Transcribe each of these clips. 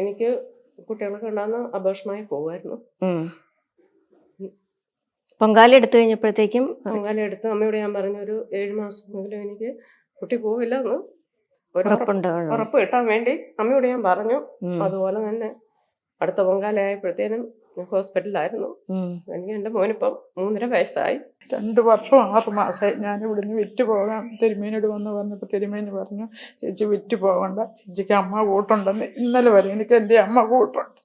എനിക്ക് കുട്ടികളൊക്കെ ഉണ്ടാകുന്ന അബോഷമായി പോകുമായിരുന്നു. പൊങ്കാല എടുത്തു കഴിഞ്ഞപ്പോഴത്തേക്കും പൊങ്കാല എടുത്ത് അമ്മയോട് ഞാൻ പറഞ്ഞു ഒരു ഏഴ് മാസമെങ്കിലും എനിക്ക് കുട്ടി പോകില്ല എന്ന് ഉറപ്പ് കിട്ടാൻ വേണ്ടി അമ്മയോട് ഞാൻ പറഞ്ഞു. അതുപോലെ തന്നെ അടുത്ത പൊങ്കാല ആയപ്പോഴത്തേനും ഹോസ്പിറ്റലിലായിരുന്നു. എനിക്ക് എന്റെ മോനിപ്പം മൂന്നര വയസ്സായി. രണ്ട് വർഷം ആറ് മാസമായി ഞാൻ ഇവിടുന്ന് വിറ്റ് പോകാം. തിരുമേനോട് വന്ന് പറഞ്ഞപ്പോൾ തിരുമേന് പറഞ്ഞു ചേച്ചി വിറ്റ് പോകണ്ട. ചേച്ചിക്ക് അമ്മ കൂട്ടുണ്ടെന്ന് ഇന്നലെ വരെ എനിക്ക് എന്റെ അമ്മ കൂട്ടുണ്ട്.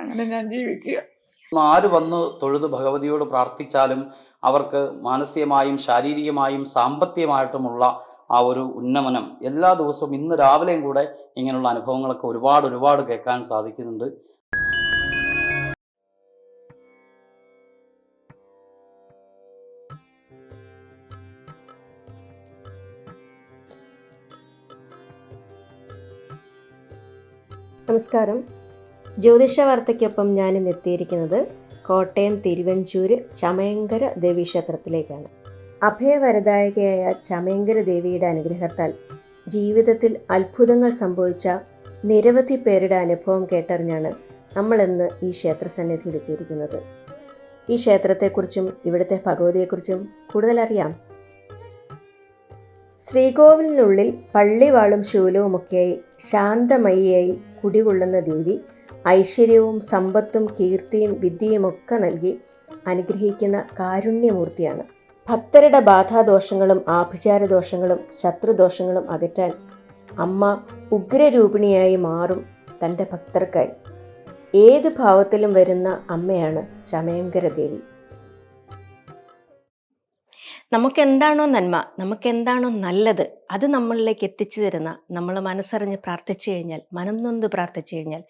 അങ്ങനെ ഞാൻ ജീവിക്കുക. ആര് വന്ന് തൊഴുത് ഭഗവതിയോട് പ്രാർത്ഥിച്ചാലും അവർക്ക് മാനസികമായും ശാരീരികമായും സാമ്പത്തികമായിട്ടുമുള്ള ആ ഒരു ഉന്നമനം എല്ലാ ദിവസവും ഇന്ന് രാവിലെയും കൂടെ ഇങ്ങനെയുള്ള അനുഭവങ്ങളൊക്കെ ഒരുപാട് ഒരുപാട് കേൾക്കാൻ സാധിക്കുന്നുണ്ട്. നമസ്കാരം. ജ്യോതിഷ വാർത്തയ്ക്കൊപ്പം ഞാൻ ഇന്ന് എത്തിയിരിക്കുന്നത് കോട്ടയം തിരുവഞ്ചൂര് ചമയങ്കര ദേവീക്ഷേത്രത്തിലേക്കാണ് അഭയവരദായകയായ ചമയങ്കര ദേവിയുടെ അനുഗ്രഹത്താൽ ജീവിതത്തിൽ അത്ഭുതങ്ങൾ സംഭവിച്ച നിരവധി പേരുടെ അനുഭവം കേട്ടറിഞ്ഞാണ് നമ്മളിന്ന് ഈ ക്ഷേത്ര സന്നിധിയിലെത്തിയിരിക്കുന്നത് ഈ ക്ഷേത്രത്തെക്കുറിച്ചും ഇവിടുത്തെ ഭഗവതിയെക്കുറിച്ചും കൂടുതൽ അറിയാം ശ്രീകോവിലിനുള്ളിൽ പള്ളിവാളും ശൂലവുമൊക്കെയായി ശാന്തമയിയായി കുടികൊള്ളുന്ന ദേവി ഐശ്വര്യവും സമ്പത്തും കീർത്തിയും വിദ്യയുമൊക്കെ നൽകി അനുഗ്രഹിക്കുന്ന കാരുണ്യമൂർത്തിയാണ്. ഭക്തരുടെ ബാധാദോഷങ്ങളും ആഭിചാരദോഷങ്ങളും ശത്രുദോഷങ്ങളും അകറ്റാൻ അമ്മ ഉഗ്രരൂപിണിയായി മാറും തന്റെ ഭക്തർക്കായി. ഏത് ഭാവത്തിലും വരുന്ന അമ്മയാണ് ചമയങ്കര ദേവി. നമുക്കെന്താണോ നന്മ നമുക്ക് എന്താണോ നല്ലത് അത് നമ്മളിലേക്ക് എത്തിച്ചു തരുന്ന നമ്മൾ മനസ്സറിഞ്ഞ് പ്രാർത്ഥിച്ചു കഴിഞ്ഞാൽ മനം നൊന്ത് പ്രാർത്ഥിച്ചു കഴിഞ്ഞാൽ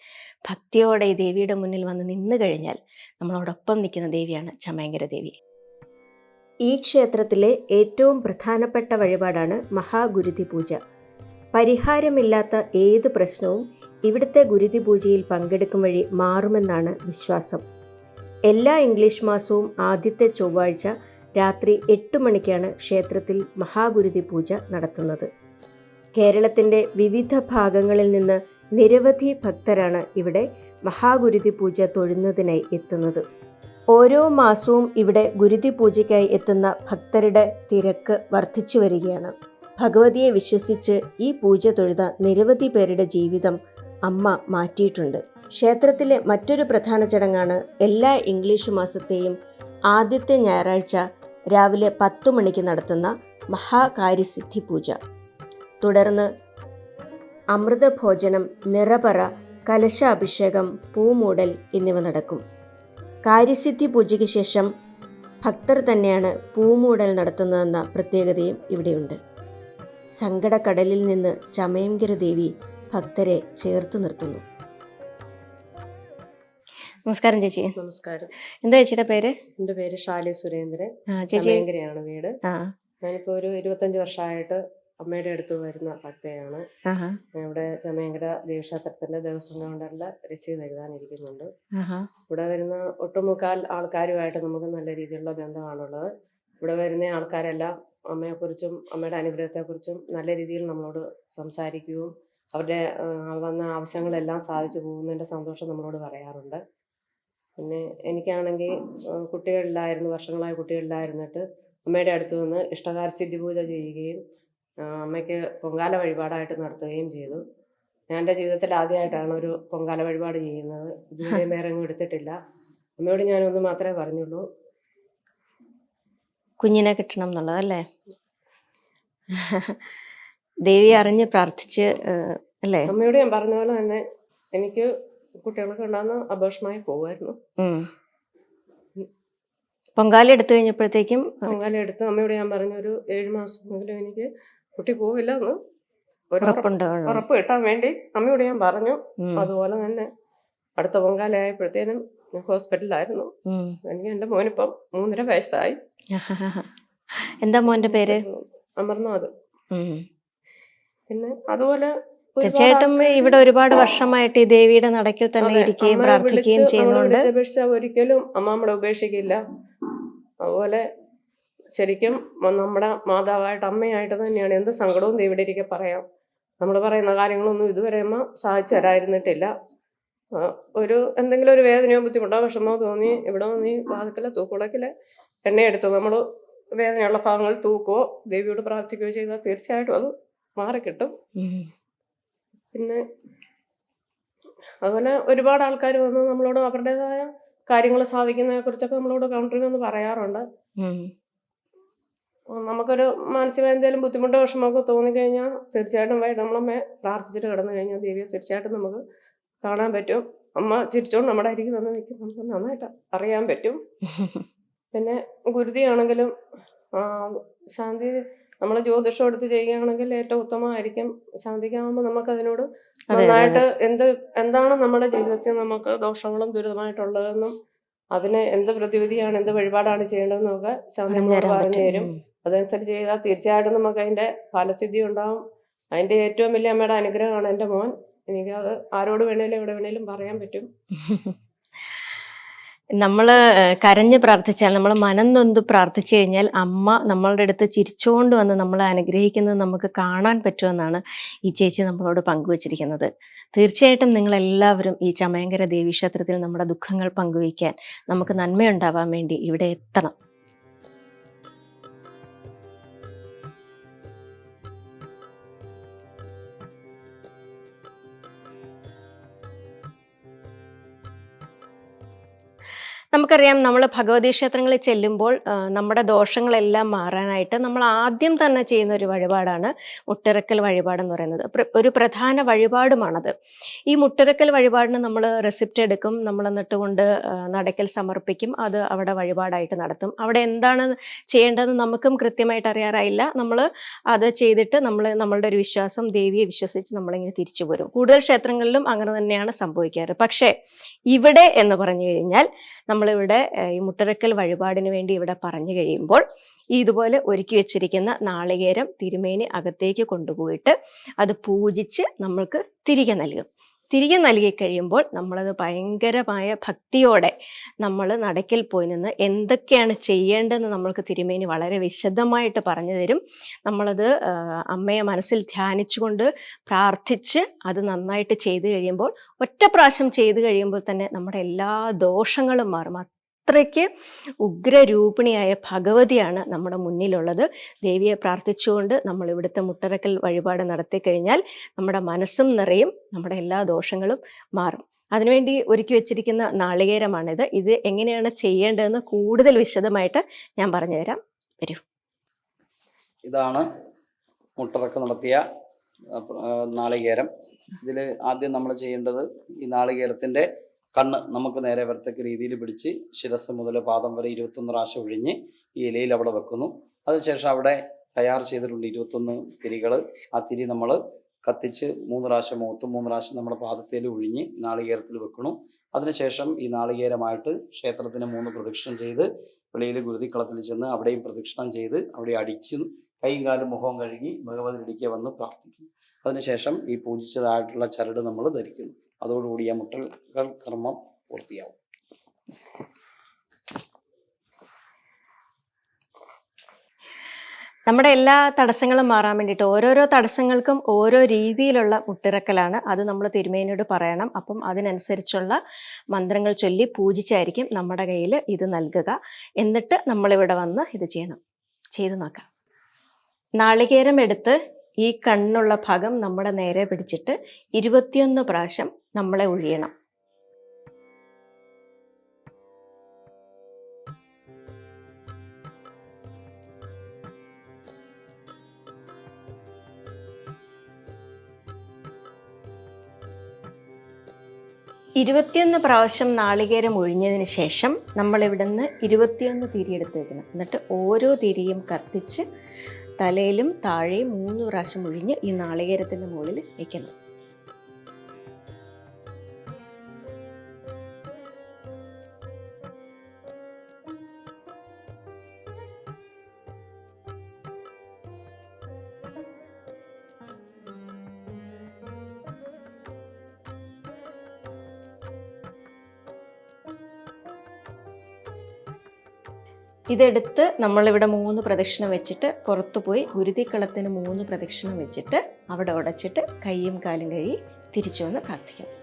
ഭക്തിയോടെ ഈ ദേവിയുടെ മുന്നിൽ വന്ന് നിന്ന് കഴിഞ്ഞാൽ നമ്മളോടൊപ്പം നിൽക്കുന്ന ദേവിയാണ് ചമയങ്കര ദേവി. ഈ ക്ഷേത്രത്തിലെ ഏറ്റവും പ്രധാനപ്പെട്ട വഴിപാടാണ് മഹാഗുരുതി പൂജ. പരിഹാരമില്ലാത്ത ഏത് പ്രശ്നവും ഇവിടുത്തെ ഗുരുതി പൂജയിൽ പങ്കെടുക്കും വഴി മാറുമെന്നാണ് വിശ്വാസം. എല്ലാ ഇംഗ്ലീഷ് മാസവും ആദ്യത്തെ ചൊവ്വാഴ്ച രാത്രി എട്ട് മണിക്കാണ് ക്ഷേത്രത്തിൽ മഹാഗുരുതി പൂജ നടത്തുന്നത്. കേരളത്തിന്റെ വിവിധ ഭാഗങ്ങളിൽ നിന്ന് നിരവധി ഭക്തരാണ് ഇവിടെ മഹാഗുരുതി പൂജ തൊഴുന്നതിനായി എത്തുന്നത്. ഓരോ മാസവും ഇവിടെ ഗുരുതി പൂജയ്ക്കായി എത്തുന്ന ഭക്തരുടെ തിരക്ക് വർദ്ധിച്ചു വരികയാണ്. ഭഗവതിയെ വിശ്വസിച്ച് ഈ പൂജ തൊഴുത നിരവധി പേരുടെ ജീവിതം അമ്മ മാറ്റിയിട്ടുണ്ട്. ക്ഷേത്രത്തിലെ മറ്റൊരു പ്രധാന ചടങ്ങാണ് എല്ലാ ഇംഗ്ലീഷ് മാസത്തെയും ആദ്യത്തെ ഞായറാഴ്ച രാവിലെ പത്തു മണിക്ക് നടത്തുന്ന മഹാകാര്യസിദ്ധി പൂജ തുടർന്ന് അമൃതഭോജനം നിറപറ കലശാഭിഷേകം പൂമൂടൽ എന്നിവ നടക്കും. കാര്യസിദ്ധി പൂജയ്ക്ക് ശേഷം ഭക്തർ തന്നെയാണ് പൂമൂടൽ നടത്തുന്നതെന്ന പ്രത്യേകതയും ഇവിടെയുണ്ട്. സങ്കടക്കടലിൽ നിന്ന് ചമയങ്കര ദേവി ഭക്തരെ ചേർത്ത് നിർത്തുന്നു. നമസ്കാരം ചേച്ചി. നമസ്കാരം. എന്താ ചേച്ചിയുടെ പേര്? എന്റെ പേര് ഷാലി സുരേന്ദ്രൻ. ചേച്ചിയാണ് വീട്. ഞാനിപ്പോ ഒരു ഇരുപത്തഞ്ച് വർഷമായിട്ട് അമ്മയുടെ അടുത്ത് വരുന്ന ഭക്തയാണ് ഇവിടെ ചമയങ്കര ദേവക്ഷേത്രത്തിന്റെ ദേവസ്വം കൗണ്ടറിൽ രസീത് എഴുതാനിരിക്കുന്നുണ്ട്. ഇവിടെ വരുന്ന ഒട്ടുമുക്കാൽ ആൾക്കാരുമായിട്ട് നമുക്ക് നല്ല രീതിയിലുള്ള ബന്ധമാണുള്ളത്. ഇവിടെ വരുന്ന ആൾക്കാരെല്ലാം അമ്മയെക്കുറിച്ചും അമ്മയുടെ അനുഗ്രഹത്തെക്കുറിച്ചും നല്ല രീതിയിൽ നമ്മളോട് സംസാരിക്കുകയും അവരുടെ വന്ന ആവശ്യങ്ങളെല്ലാം സാധിച്ചു പോകുന്നതിന്റെ സന്തോഷം നമ്മളോട് പറയാറുണ്ട്. പിന്നെ എനിക്കാണെങ്കിൽ കുട്ടികളില്ലായിരുന്നു വർഷങ്ങളായി കുട്ടികളിലായിരുന്നിട്ട് അമ്മയുടെ അടുത്ത് നിന്ന് ഇഷ്ടകാരസിദ്ധി പൂജ ചെയ്യുകയും അമ്മയ്ക്ക് പൊങ്കാല വഴിപാടായിട്ട് നടത്തുകയും ചെയ്തു. ഞാൻ എന്റെ ജീവിതത്തിൽ ആദ്യമായിട്ടാണ് ഒരു പൊങ്കാല വഴിപാട് ചെയ്യുന്നത്. ഇതുവരെ വേറെ ഒന്നും എടുത്തിട്ടില്ല. അമ്മയോട് ഞാനൊന്ന് മാത്രമേ പറഞ്ഞുള്ളൂ. കുഞ്ഞിനെ കിട്ടണം എന്നുള്ളതല്ലേ ദേവി അറിഞ്ഞ് പ്രാർത്ഥിച്ച് അല്ലേ? അമ്മയോട് ഞാൻ പറഞ്ഞ പോലെ തന്നെ എനിക്ക് കുട്ടികളൊക്കെ ഉണ്ടാകുന്ന അബോഷമായി പോകുമായിരുന്നു. പൊങ്കാല എടുത്തു കഴിഞ്ഞപ്പോഴത്തേക്കും പൊങ്കാല എടുത്ത് അമ്മയോട് ഞാൻ പറഞ്ഞു ഒരു ഏഴ് മാസം മുതൽ എനിക്ക് കുട്ടി പോവില്ല എന്ന് ഉറപ്പ് കിട്ടാൻ വേണ്ടി അമ്മയോട് ഞാൻ പറഞ്ഞു. അതുപോലെ തന്നെ അടുത്ത പൊങ്കാല ആയപ്പോഴത്തേനും ഞാൻ ഹോസ്പിറ്റലിലായിരുന്നു. എനിക്ക് എന്റെ മോനിപ്പം മൂന്നര വയസ്സായി. എന്താ മോന്റെ പേര്? അമർനാഥ്. പിന്നെ അതുപോലെ തീർച്ചയായിട്ടും ഇവിടെ ഒരുപാട് വർഷമായിട്ട് ഈ ദേവിയുടെ നടക്കിൽ തന്നെ ഇരിക്കുകയും പ്രാർത്ഥിക്കുകയും ചെയ്യുന്നുണ്ട്. ഒരിക്കലും അമ്മ നമ്മളെ ഉപേക്ഷിക്കില്ല. അതുപോലെ ശരിക്കും നമ്മുടെ മാതാവായിട്ട് അമ്മയായിട്ട് തന്നെയാണ് എന്ത് സങ്കടവും ദേവിയുടെ ഇരിക്കെ പറയാം. നമ്മൾ പറയുന്ന കാര്യങ്ങളൊന്നും ഇതുവരെ അമ്മ സാധിച്ചു തരായിരുന്നിട്ടില്ല ഒരു എന്തെങ്കിലും ഒരു വേദനയോ ബുദ്ധിമുട്ടോ വിഷമോ തോന്നി ഇവിടെ ഈ വാതിക്കല തൂക്കുളക്കിൽ എണ്ണയെടുത്ത് നമ്മൾ വേദനയുള്ള ഭാഗങ്ങൾ തൂക്കുകയോ ദേവിയോട് പ്രാർത്ഥിക്കുകയോ ചെയ്താൽ തീർച്ചയായിട്ടും അത് മാറിക്കിട്ടും. പിന്നെ അതുപോലെ ഒരുപാട് ആൾക്കാർ വന്ന് നമ്മളോട് അവരുടേതായ കാര്യങ്ങൾ സാധിക്കുന്നതിനെ കുറിച്ചൊക്കെ നമ്മളോട് കൗണ്ടറിൽ വന്ന് പറയാറുണ്ട്. നമുക്കൊരു മാനസികമായ എന്തെങ്കിലും ബുദ്ധിമുട്ടോ വിഷമമൊക്കെ തോന്നിക്കഴിഞ്ഞാൽ തീർച്ചയായിട്ടും വൈകിട്ട് നമ്മളമ്മ പ്രാർത്ഥിച്ചിട്ട് കിടന്നു കഴിഞ്ഞാൽ ദേവിയെ തീർച്ചയായിട്ടും നമുക്ക് കാണാൻ പറ്റും. അമ്മ ചിരിച്ചോണ്ട് നമ്മുടെ അരികിൽ വന്ന് നിൽക്കും നമുക്ക് നന്നായിട്ട് അറിയാൻ പറ്റും. പിന്നെ ഗുരുതിയാണെങ്കിലും ശാന്തി നമ്മൾ ജ്യോതിഷം എടുത്ത് ചെയ്യുകയാണെങ്കിൽ ഏറ്റവും ഉത്തമമായിരിക്കും. ശാന്തിക്കാവുമ്പോൾ നമുക്കതിനോട് അതിനോട് നന്നായിട്ട് എന്ത് എന്താണ് നമ്മുടെ ജീവിതത്തിൽ നമുക്ക് ദോഷങ്ങളും ദുരിതമായിട്ടുള്ളതെന്നും അതിന് എന്ത് പ്രതിവിധിയാണ് എന്ത് വഴിപാടാണ് ചെയ്യേണ്ടതെന്ന് നമുക്ക് ശാന്തി പറഞ്ഞു. തരും. അതനുസരിച്ച് ചെയ്താൽ തീർച്ചയായിട്ടും നമുക്ക് അതിന്റെ ഫലസിദ്ധി ഉണ്ടാവും. അതിന്റെ ഏറ്റവും വലിയ അമ്മയുടെ അനുഗ്രഹമാണ് എന്റെ മോൻ. എനിക്കത് ആരോട് വേണേലും എവിടെ വേണേലും പറയാൻ പറ്റും. നമ്മൾ കരഞ്ഞ് പ്രാർത്ഥിച്ചാൽ നമ്മൾ മനം നൊന്ത് പ്രാർത്ഥിച്ചു കഴിഞ്ഞാൽ അമ്മ നമ്മളുടെ അടുത്ത് ചിരിച്ചുകൊണ്ട് വന്ന് നമ്മളെ അനുഗ്രഹിക്കുന്നത് നമുക്ക് കാണാൻ പറ്റുമെന്നാണ് ഈ ചേച്ചി നമ്മളോട് പങ്കുവച്ചിരിക്കുന്നത്. തീർച്ചയായിട്ടും നിങ്ങളെല്ലാവരും ഈ ചമയങ്കര ദേവീക്ഷേത്രത്തിൽ നമ്മുടെ ദുഃഖങ്ങൾ പങ്കുവയ്ക്കാൻ നമുക്ക് നന്മയുണ്ടാവാൻ വേണ്ടി ഇവിടെ എത്തണം. നമുക്കറിയാം നമ്മൾ ഭഗവതി ക്ഷേത്രങ്ങളിൽ ചെല്ലുമ്പോൾ നമ്മുടെ ദോഷങ്ങളെല്ലാം മാറാനായിട്ട് നമ്മൾ ആദ്യം തന്നെ ചെയ്യുന്ന ഒരു വഴിപാടാണ് മുട്ടിറക്കൽ വഴിപാടെന്ന് പറയുന്നത്. ഒരു പ്രധാന വഴിപാടുമാണത്. ഈ മുട്ടിറക്കൽ വഴിപാടിന് നമ്മൾ റെസിപ്റ്റ് എടുക്കും നമ്മൾ എന്നിട്ട് കൊണ്ട് നടക്കൽ സമർപ്പിക്കും അത് അവിടെ വഴിപാടായിട്ട് നടത്തും. അവിടെ എന്താണ് ചെയ്യേണ്ടതെന്ന് നമുക്കും കൃത്യമായിട്ട് അറിയാറായില്ല. നമ്മൾ അത് ചെയ്തിട്ട് നമ്മൾ നമ്മളുടെ ഒരു വിശ്വാസം ദേവിയെ വിശ്വസിച്ച് നമ്മളിങ്ങനെ തിരിച്ചു പോരും. കൂടുതൽ ക്ഷേത്രങ്ങളിലും അങ്ങനെ തന്നെയാണ് സംഭവിക്കാറ്. പക്ഷേ ഇവിടെ എന്ന് പറഞ്ഞു കഴിഞ്ഞാൽ നമ്മളിവിടെ ഈ മുട്ടരക്കൽ വഴിപാടിന് വേണ്ടി ഇവിടെ പറഞ്ഞു കഴിയുമ്പോൾ ഈ ഇതുപോലെ ഒരുക്കി വെച്ചിരിക്കുന്ന നാളികേരം തിരുമേനി അകത്തേക്ക് കൊണ്ടുപോയിട്ട് അത് പൂജിച്ച് നമ്മൾക്ക് തിരികെ നൽകും. തിരികെ നൽകി കഴിയുമ്പോൾ നമ്മളത് ഭയങ്കരമായ ഭക്തിയോടെ നമ്മൾ നടക്കിൽ പോയി നിന്ന് എന്തൊക്കെയാണ് ചെയ്യേണ്ടതെന്ന് നമ്മൾക്ക് തിരുമേനി വളരെ വിശദമായിട്ട് പറഞ്ഞു തരും. നമ്മളത് അമ്മയെ മനസ്സിൽ ധ്യാനിച്ചുകൊണ്ട് പ്രാർത്ഥിച്ച് അത് നന്നായിട്ട് ചെയ്തു കഴിയുമ്പോൾ ഒറ്റ പ്രാവശ്യം ചെയ്തു കഴിയുമ്പോൾ തന്നെ നമ്മുടെ എല്ലാ ദോഷങ്ങളും മാറും. അത്രയ്ക്ക് ഉഗ്രരൂപിണിയായ ഭഗവതിയാണ് നമ്മുടെ മുന്നിലുള്ളത്. ദേവിയെ പ്രാർത്ഥിച്ചുകൊണ്ട് നമ്മൾ ഇവിടുത്തെ മുട്ടറക്കൽ വഴിപാട് നടത്തി കഴിഞ്ഞാൽ നമ്മുടെ മനസ്സും നിറയും നമ്മുടെ എല്ലാ ദോഷങ്ങളും മാറും. അതിനുവേണ്ടി ഒരുക്കി വെച്ചിരിക്കുന്ന നാളികേരമാണിത്. ഇത് എങ്ങനെയാണ് ചെയ്യേണ്ടതെന്ന് കൂടുതൽ വിശദമായിട്ട് ഞാൻ പറഞ്ഞുതരാം വരൂ. ഇതാണ് മുട്ടറക്ക് നടത്തിയ നാളികേരം. ഇതിൽ ആദ്യം നമ്മൾ ചെയ്യേണ്ടത് ഈ നാളികേരത്തിന്റെ കണ്ണ് നമുക്ക് നേരെ വരത്തക്ക രീതിയിൽ പിടിച്ച് ശിരസ് മുതൽ പാദം വരെ ഇരുപത്തൊന്ന് പ്രാവശ്യം ഒഴിഞ്ഞ് ഈ ഇലയിൽ അവിടെ വെക്കുന്നു. അതിനുശേഷം അവിടെ തയ്യാർ ചെയ്തിട്ടുണ്ട് ഇരുപത്തൊന്ന് തിരികൾ ആ തിരി നമ്മൾ കത്തിച്ച് മൂന്ന് പ്രാവശ്യം മുഖത്തും മൂന്ന് പ്രാവശ്യം നമ്മുടെ പാദത്തിൽ ഒഴിഞ്ഞ് നാളികേരത്തിൽ വെക്കണം അതിനുശേഷം ഈ നാളികേരമായിട്ട് ക്ഷേത്രത്തിന് മൂന്ന് പ്രദക്ഷിണം ചെയ്ത് വെളിയിൽ ഗുരുതിക്കളത്തിൽ ചെന്ന് അവിടെയും പ്രദക്ഷിണം ചെയ്ത് അവിടെ അടിച്ച് കൈയും കാലും മുഖവും കഴുകി ഭഗവതിയിടിക്കുക വന്ന് പ്രാർത്ഥിക്കും അതിനുശേഷം ഈ പൂജിച്ചതായിട്ടുള്ള ചരട് നമ്മൾ ധരിക്കുന്നു. അതോടുകൂടി ആ മുട്ടകൾ കർമ്മം പൂർത്തിയാവും. നമ്മുടെ എല്ലാ തടസ്സങ്ങളും മാറാൻ വേണ്ടിയിട്ട് ഓരോരോ തടസ്സങ്ങൾക്കും ഓരോ രീതിയിലുള്ള മുട്ടിറക്കലാണ്. അത് നമ്മൾ തിരുമേനിയോട് പറയണം. അപ്പം അതിനനുസരിച്ചുള്ള മന്ത്രങ്ങൾ ചൊല്ലി പൂജിച്ചായിരിക്കും നമ്മുടെ കയ്യിൽ ഇത് നൽകുക. എന്നിട്ട് നമ്മളിവിടെ വന്ന് ഇത് ചെയ്യണം. ചെയ്തു നോക്കാം. നാളികേരം എടുത്ത് ഈ കണ്ണുള്ള ഭാഗം നമ്മുടെ നേരെ പിടിച്ചിട്ട് ഇരുപത്തിയൊന്ന് പ്രാവശ്യം നമ്മളെ ഒഴിയണം. ഇരുപത്തിയൊന്ന് പ്രാവശ്യം നാളികേരം ഒഴിഞ്ഞതിന് ശേഷം നമ്മൾ നിന്ന് ഇരുപത്തിയൊന്ന് തിരി എടുത്ത് വെക്കണം. എന്നിട്ട് ഓരോ തിരിയും കത്തിച്ച് തലയിലും താഴെയും മൂന്ന് പ്രാവശ്യം ഒഴിഞ്ഞ് ഈ നാളികേരത്തിന്റെ മുകളിൽ വെക്കണം. ഇതെടുത്ത് നമ്മളിവിടെ മൂന്ന് പ്രദക്ഷിണം വെച്ചിട്ട് പുറത്തു പോയി ഗുരുതിക്കളത്തിന് മൂന്ന് പ്രദക്ഷിണം വെച്ചിട്ട് അവിടെ ഉടച്ചിട്ട് കൈയും കാലും കഴുകി തിരിച്ചു വന്ന് പ്രാർത്ഥിക്കണം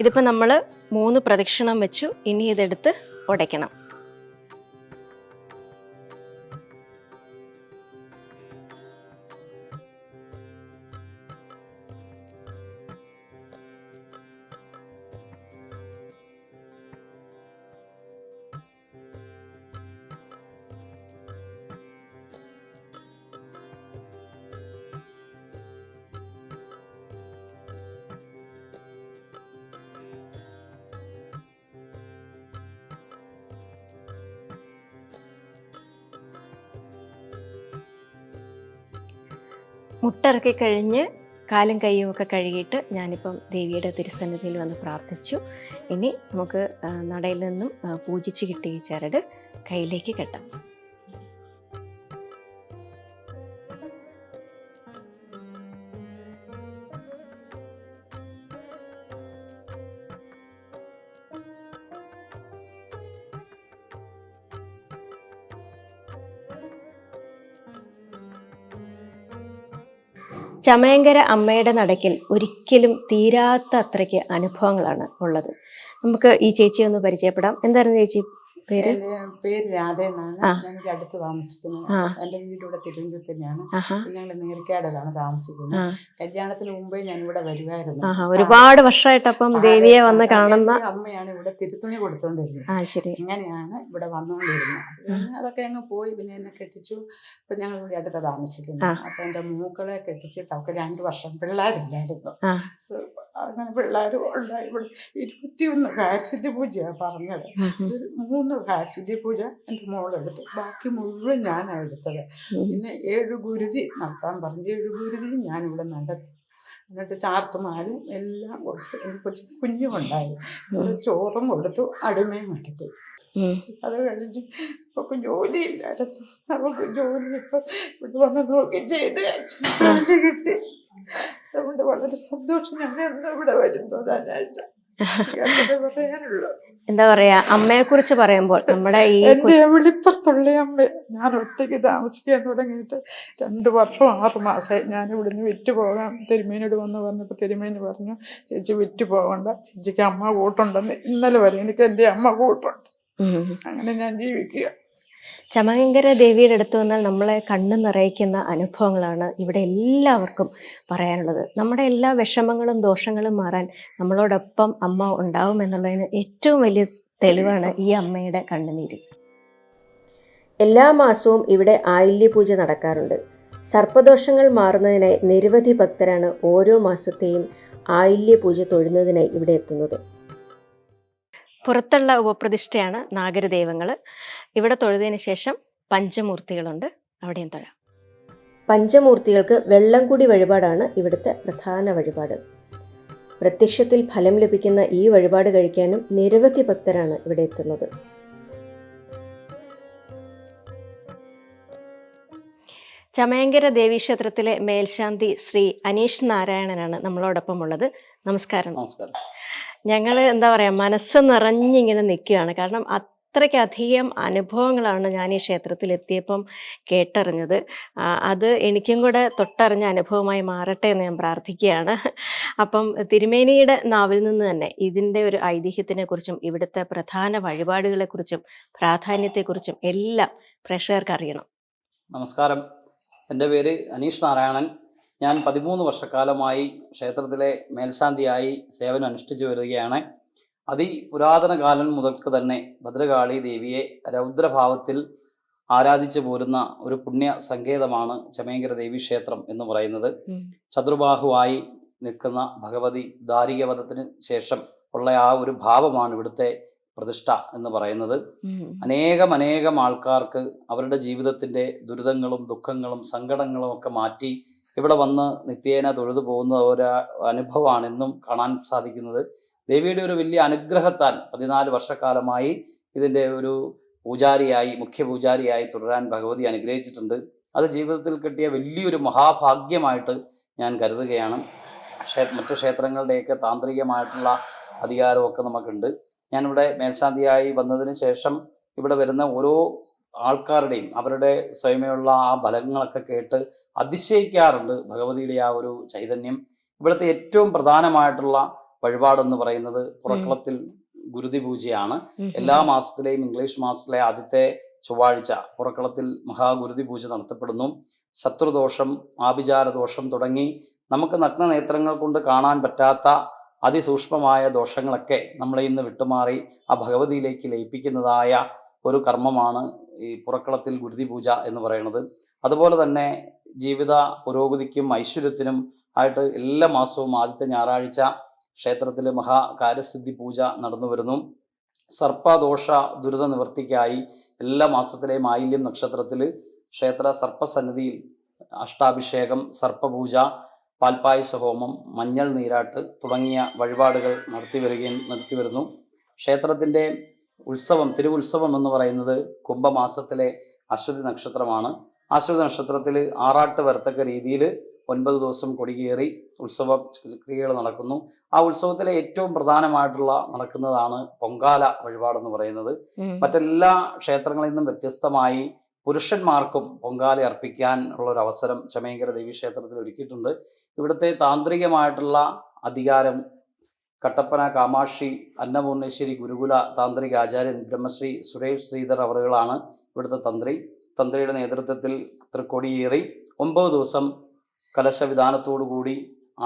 ഇതിപ്പോൾ നമ്മൾ മൂന്ന് പ്രദക്ഷിണം വെച്ചു. ഇനി ഇതെടുത്ത് ഉടയ്ക്കണം. മുട്ടിറക്കി കഴിഞ്ഞ് കാലും കൈയും ഒക്കെ കഴുകിയിട്ട് ഞാനിപ്പം ദേവിയുടെ തിരുസന്നിധിയിൽ വന്ന് പ്രാർത്ഥിച്ചു. ഇനി നമുക്ക് നടയിൽ നിന്നും പൂജിച്ച് കിട്ടിയ ചരട് കയ്യിലേക്ക് കെട്ടാം. ചമയങ്കര അമ്മയുടെ നടക്കിൽ ഒരിക്കലും തീരാത്ത അത്രയ്ക്ക് അനുഭവങ്ങളാണ് ഉള്ളത്. നമുക്ക് ഈ ചേച്ചിയെ ഒന്ന് പരിചയപ്പെടാം. എന്തായിരുന്നു ചേച്ചി? പേര്? പേര് രാധ എന്നാണ്. ഞങ്ങൾക്ക് അടുത്ത് താമസിക്കുന്നത് എന്റെ വീട് ഇവിടെ തിരുവനന്തപുരത്ത് തന്നെയാണ് ഞങ്ങൾ നീർക്കാടിലാണ് താമസിക്കുന്നത്. കല്യാണത്തിന് മുമ്പേ ഞാൻ ഇവിടെ വരുമായിരുന്നു ഒരുപാട് വർഷമായിട്ട് അപ്പം ദേവിയെ വന്ന് കാണുന്ന അമ്മയാണ് ഇവിടെ തിരുത്തുണി കൊടുത്തോണ്ടിരുന്നത്. ശരി. അങ്ങനെയാണ് ഇവിടെ വന്നുകൊണ്ടിരുന്നത് അതൊക്കെ ഞങ്ങൾ പോയി. പിന്നെ എന്നെ കെട്ടിച്ചു. ഇപ്പൊ ഞങ്ങൾ ഇവിടെ അടുത്ത് താമസിക്കുന്നത് ആ. അപ്പൊ എന്റെ മൂക്കളെ കെട്ടിച്ചിട്ട് അവർക്ക് രണ്ടു വർഷം പിള്ളേരില്ലായിരുന്നു. അങ്ങനെ പിള്ളേരും ഉണ്ടായി ഇവിടെ ഇരുപത്തിയൊന്ന് കാർഷിക പൂജയാണ് പറഞ്ഞത്. മൂന്ന് കാർഷിക പൂജ എന്റെ മോളെടുത്തു ബാക്കി മുഴുവൻ ഞാനാണ് എടുത്തത്. പിന്നെ ഏഴ് ഗുരുതി നടത്താൻ പറഞ്ഞു ഏഴ് ഗുരുതിയും ഞാനിവിടെ നടത്തി. എന്നിട്ട് ചാർത്തുമാരും എല്ലാം കൊടുത്തു കൊച്ചു കുഞ്ഞുമുണ്ടായി. ചോറും കൊടുത്തു അടിമയും എടുത്തു. അത് കഴിഞ്ഞ് ജോലി ജോലിയില്ലായിരുന്നു. നമുക്ക് ജോലി ഇപ്പൊ ഇവിടെ വന്ന് നോക്കി ചെയ്ത്. കിട്ടി. അതുകൊണ്ട് വളരെ സന്തോഷം ഞാൻ എന്നും ഇവിടെ വരും എന്താ പറയാ അമ്മയെ കുറിച്ച് പറയുമ്പോൾ നമ്മുടെ ഈ എന്റെ വെളിപ്പുറത്തുള്ള അമ്മ ഞാൻ ഒറ്റയ്ക്ക് താമസിക്കാൻ തുടങ്ങിയിട്ട് രണ്ടു വർഷം ആറു മാസമായി ഞാൻ ഇവിടുന്ന് വിറ്റ് പോകാം തിരുമേനോട് വന്ന് പറഞ്ഞപ്പോൾ തിരുമേനി പറഞ്ഞു ചേച്ചി വിറ്റ് പോകണ്ട. ചേച്ചിക്ക് അമ്മ കൂട്ടുണ്ടെന്ന് ഇന്നലെ വരെ എനിക്ക് എന്റെ അമ്മ കൂട്ടുണ്ട്. അങ്ങനെ ഞാൻ ജീവിക്കുക. ചമയങ്കര ദേവിയുടെ അടുത്ത് വന്നാൽ നമ്മളെ കണ്ണ് നിറയ്ക്കുന്ന അനുഭവങ്ങളാണ് ഇവിടെ എല്ലാവർക്കും പറയാനുള്ളത്. നമ്മുടെ എല്ലാ വിഷമങ്ങളും ദോഷങ്ങളും മാറാൻ നമ്മളോടൊപ്പം അമ്മ ഉണ്ടാവും എന്നുള്ളതിന് ഏറ്റവും വലിയ തെളിവാണ് ഈ അമ്മയുടെ കണ്ണുനീര്. എല്ലാ മാസവും ഇവിടെ ആയില്യപൂജ നടക്കാറുണ്ട്. സർപ്പദോഷങ്ങൾ മാറുന്നതിനായി നിരവധി ഭക്തരാണ് ഓരോ മാസത്തെയും ആയില്യപൂജ തൊഴുന്നതിനായി ഇവിടെ എത്തുന്നത്. പുറത്തുള്ള ഉപപ്രതിഷ്ഠയാണ് നാഗരദൈവങ്ങൾ ഇവിടെ തൊഴുതിന് ശേഷം പഞ്ചമൂർത്തികളുണ്ട്. അവിടെയും തൊഴാം. പഞ്ചമൂർത്തികൾക്ക് വെള്ളം കൂടി വഴിപാടാണ് ഇവിടുത്തെ പ്രധാന വഴിപാട്. പ്രത്യക്ഷത്തിൽ ഫലം ലഭിക്കുന്ന ഈ വഴിപാട് കഴിക്കാനും നിരവധി ഭക്തരാണ് ഇവിടെ എത്തുന്നത്. ചമയങ്കര ദേവീക്ഷേത്രത്തിലെ മേൽശാന്തി ശ്രീ അനീഷ് നാരായണനാണ് നമ്മളോടൊപ്പം ഉള്ളത് നമസ്കാരം. നമസ്കാരം. ഞങ്ങൾ എന്താ പറയുക മനസ്സ് നിറഞ്ഞിങ്ങനെ നിൽക്കുകയാണ്. കാരണം അത്രയ്ക്കധികം അനുഭവങ്ങളാണ് ഞാൻ ഈ ക്ഷേത്രത്തിൽ എത്തിയപ്പം കേട്ടറിഞ്ഞത് അത് എനിക്കും കൂടെ തൊട്ടറിഞ്ഞ അനുഭവമായി മാറട്ടെ എന്ന് ഞാൻ പ്രാർത്ഥിക്കുകയാണ്. അപ്പം തിരുമേനിയുടെ നാവിൽ നിന്ന് തന്നെ ഇതിന്റെ ഒരു ഐതിഹ്യത്തിനെക്കുറിച്ചും ഇവിടുത്തെ പ്രധാന വഴിപാടുകളെക്കുറിച്ചും പ്രാധാന്യത്തെക്കുറിച്ചും എല്ലാം പ്രേക്ഷകർക്ക് അറിയണം. നമസ്കാരം. എന്റെ പേര് അനീഷ് നാരായണൻ. ഞാൻ പതിമൂന്ന് വർഷക്കാലമായി ക്ഷേത്രത്തിലെ മേൽശാന്തിയായി സേവനം അനുഷ്ഠിച്ചു വരികയാണ് അതിപുരാതന കാലം മുതൽക്ക് തന്നെ ഭദ്രകാളി ദേവിയെ രൗദ്രഭാവത്തിൽ ആരാധിച്ചു പോരുന്ന ഒരു പുണ്യ സങ്കേതമാണ് ചമയങ്കര ദേവി ക്ഷേത്രം എന്ന് പറയുന്നത്. ചതുർബാഹുവായി നിൽക്കുന്ന ഭഗവതി ദാരികവധത്തിന് ശേഷം ഉള്ള ആ ഒരു ഭാവമാണ് ഇവിടുത്തെ പ്രതിഷ്ഠ എന്ന് പറയുന്നത്. അനേകം അനേകം ആൾക്കാർക്ക് അവരുടെ ജീവിതത്തിന്റെ ദുരിതങ്ങളും ദുഃഖങ്ങളും സങ്കടങ്ങളും ഒക്കെ മാറ്റി ഇവിടെ വന്ന് നിത്യേന തൊഴുതു പോകുന്ന ഒരു അനുഭവമാണ് ഇന്നും കാണാൻ സാധിക്കുന്നത്. ദേവിയുടെ ഒരു വലിയ അനുഗ്രഹത്താൽ പതിനാല് വർഷക്കാലമായി ഇതിന്റെ ഒരു പൂജാരിയായി മുഖ്യ പൂജാരിയായി തുടരാൻ ഭഗവതി അനുഗ്രഹിച്ചിട്ടുണ്ട്. അത് ജീവിതത്തിൽ കിട്ടിയ വലിയൊരു മഹാഭാഗ്യമായിട്ട് ഞാൻ കരുതുകയാണ്. മറ്റു ക്ഷേത്രങ്ങളുടെയൊക്കെ താന്ത്രികമായിട്ടുള്ള അധികാരമൊക്കെ നമുക്കുണ്ട്. ഞാനിവിടെ മേൽശാന്തിയായി വന്നതിന് ശേഷം ഇവിടെ വരുന്ന ഓരോ ആൾക്കാരുടെയും അവരുടെ സ്വയമേയുള്ള ആ ഫലങ്ങളൊക്കെ കേട്ട് അതിശയിക്കാറുണ്ട് ഭഗവതിയുടെ ആ ഒരു ചൈതന്യം. ഇവിടുത്തെ ഏറ്റവും പ്രധാനമായിട്ടുള്ള വഴിപാടെന്ന് പറയുന്നത് പുറക്കളത്തിൽ ഗുരുതി പൂജയാണ് എല്ലാ മാസത്തിലെയും ഇംഗ്ലീഷ് മാസത്തിലെ ആദ്യത്തെ ചൊവ്വാഴ്ച പുറക്കളത്തിൽ മഹാഗുരുതി പൂജ നടത്തപ്പെടുന്നു. ശത്രുദോഷം ആഭിചാര ദോഷം തുടങ്ങി നമുക്ക് നഗ്ന നേത്രങ്ങൾ കൊണ്ട് കാണാൻ പറ്റാത്ത അതിസൂക്ഷ്മമായ ദോഷങ്ങളൊക്കെ നമ്മളെ ഇന്ന് വിട്ടുമാറി ആ ഭഗവതിയിലേക്ക് ലയിപ്പിക്കുന്നതായ ഒരു കർമ്മമാണ് ഈ പുറക്കളത്തിൽ ഗുരുതി പൂജ എന്ന് പറയുന്നത്. അതുപോലെ തന്നെ ജീവിത പുരോഗതിക്കും ഐശ്വര്യത്തിനും ആയിട്ട് എല്ലാ മാസവും ആദ്യത്തെ ഞായറാഴ്ച ക്ഷേത്രത്തിൽ മഹാകാര്യസിദ്ധി പൂജ നടന്നു വരുന്നു. സർപ്പദോഷ ദുരിത നിവൃത്തിക്കായി എല്ലാ മാസത്തിലെയും മാലിന്യം നക്ഷത്രത്തിൽ ക്ഷേത്ര സർപ്പസന്നിധിയിൽ അഷ്ടാഭിഷേകം സർപ്പപൂജ പാൽപ്പായസ ഹോമം മഞ്ഞൾ നീരാട്ട് തുടങ്ങിയ വഴിപാടുകൾ നടത്തി വരികയും നടത്തി വരുന്നു. ക്ഷേത്രത്തിന്റെ ഉത്സവം തിരുവുത്സവം എന്ന് പറയുന്നത് കുംഭമാസത്തിലെ അശ്വതി നക്ഷത്രമാണ്. അശ്വതി നക്ഷത്രത്തിൽ ആറാട്ട് വരത്തക്ക രീതിയിൽ ഒൻപത് ദിവസം കൊടികേറി ഉത്സവ ക്രിയകൾ നടക്കുന്നു. ആ ഉത്സവത്തിലെ ഏറ്റവും പ്രധാനമായിട്ടുള്ള നടക്കുന്നതാണ് പൊങ്കാല വഴിപാടെന്ന് പറയുന്നത്. മറ്റെല്ലാ ക്ഷേത്രങ്ങളിൽ നിന്നും വ്യത്യസ്തമായി പുരുഷന്മാർക്കും പൊങ്കാല അർപ്പിക്കാൻ ഉള്ള ഒരു അവസരം ചമയങ്കര ദേവി ക്ഷേത്രത്തിൽ ഒരുക്കിയിട്ടുണ്ട്. ഇവിടുത്തെ താന്ത്രികമായിട്ടുള്ള അധികാരം കട്ടപ്പന കാമാക്ഷി അന്നപൂർണേശ്വരി ഗുരുകുല താന്ത്രിക ആചാര്യൻ ബ്രഹ്മശ്രീ സുരേഷ് ശ്രീധർ അവറുകളാണ് ഇവിടുത്തെ തന്ത്രി. തന്ത്രിയുടെ നേതൃത്വത്തിൽ തൃക്കൊടിയേറി ഒമ്പത് ദിവസം കലശവിധാനത്തോടുകൂടി